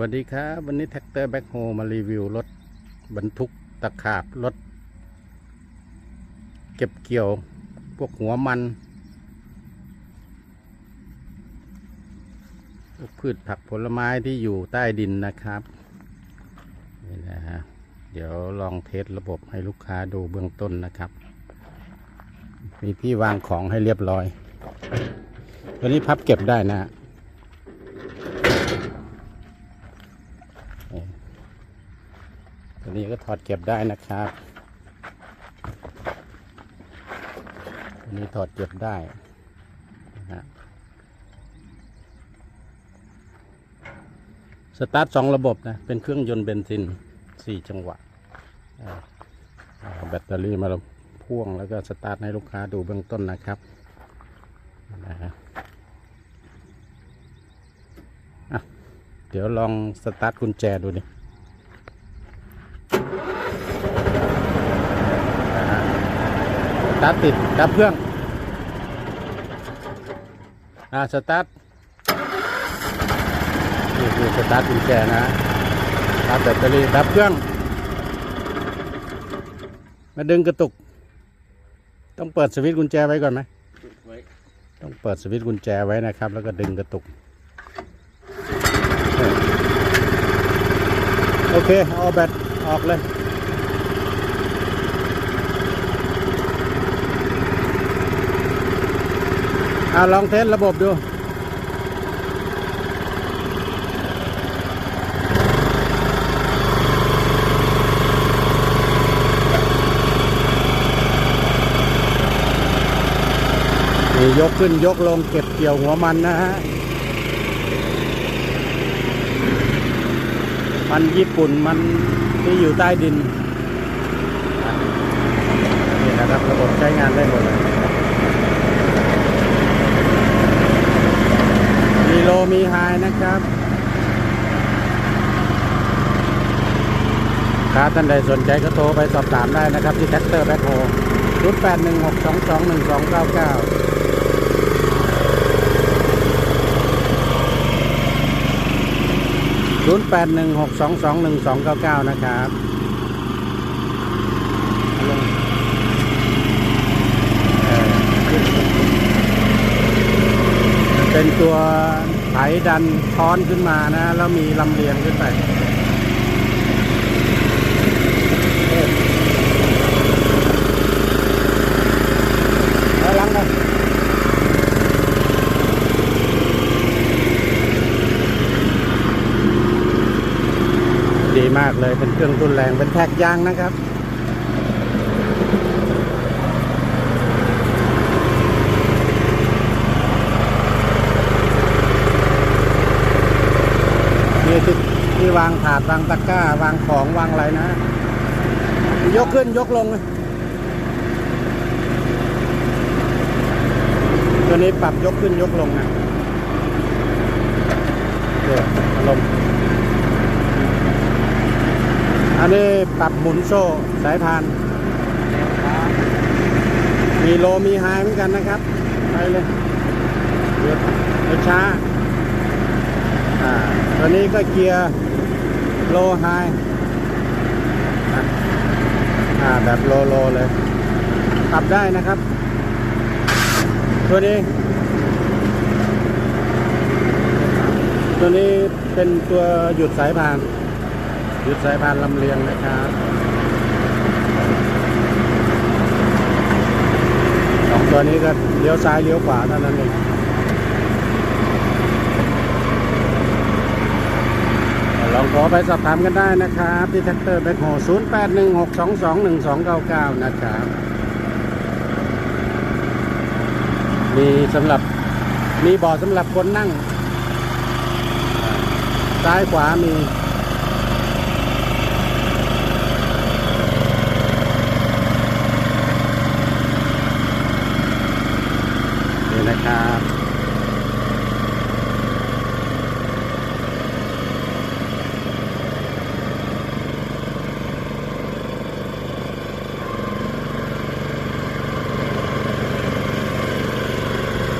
วัสดีครับ วันนี้แท็กเตอร์แบ็คโฮมารีวิวรถบรรทุกตะขาบรถ เก็บเกี่ยวพวกหัวมันพวกพืชผักผลไม้ที่อยู่ใต้ดินนะครับนี่นะฮะเดี๋ยวลองเทสระบบให้ลูกค้าดูเบื้องต้นนะครับ มีที่วางของให้เรียบร้อย ตัวนี้พับเก็บได้นะฮะ ตัว นี้ก็ถอดเก็บได้นะครับตัวนี้ถอดเก็บได้นะฮะสตาร์ทสองระบบนะ เป็นเครื่องยนต์เบนซินสี่จังหวะแบตเตอรี่มาพ่วงแล้วก็สตาร์ทให้ลูกค้าดูเบื้องต้นนะครับนะฮะอะเดี๋ยวลองสตาร์ทกุญแจดูดิ ตาร์ทติดดับเครื่องอ่าสตาร์ทนี่คือสตาร์ทกุญแจนะสตาร์ทแบตเตอรี่ดับเครื่อง มาดึงกระตุก ต้องเปิดสวิตช์กุญแจไว้ก่อนไหมไต้องเปิดสวิตช์กุญแจไว้นะครับ แล้วก็ดึงกระตุกโอเค เอาแบตออกเลย อาลองเทสระบบดูนี่ยกขึ้นยกลงเก็บเกี่ยวหัวมันนะฮะ มันญี่ปุ่นมันที่อยู่ใต้ดิน นี่นะครับระบบใช้งานได้หมดเลย มีไฮนะครับ ครับท่านใดสนใจก็โทรไปสอบถามได้นะครับ ที่แท็กเตอร์แบ็คโฮรุ่นแปดหนึ่งหกสองสองหนึ่งสองเก้าเก้าศูนย์แปดหนึ่งหกสองสองหนึ่งสองเก้าเก้านะครับเป็นตัว ไถดันช้อนขึ้นมานะ แล้วมีลำเลียงขึ้นไปเอาลังเลยดีมากเลยเป็นเครื่องทุนแรงเป็นแท็กยางนะครับ นี่ที่ที่วางถาดวางตะกร้าวางของวางอะไรนะ ยกขึ้นยกลง ตัวนี้ปรับยกขึ้นยกลงนะเดี๋ยวลงอันนี้ปรับหมุนโซ่สายพาน มีโลมีไฮเหมือนกันนะครับ ไปเลยเดี๋ยวช้า นี้ก็เกียร์โลไฮอ่าแบบโลโลเลยปรับได้นะครับ ตัวนี้ ตัวนี้เป็นตัวหยุดสายพาน หยุดสายพานลำเลียงนะครับสองตัวนี้ก็เลี้ยวซ้ายเลี้ยวขวาเท่านั้นเอง ลองขอไปสอบถามกันได้นะครับ ที่แท็กเตอร์แบ็คโฮ0 8 1 6 2 2 1 2 9 9 นะครับมีสำหรับมีเบาะสำหรับคนนั่ง ซ้ายขวามีนี่นะครับ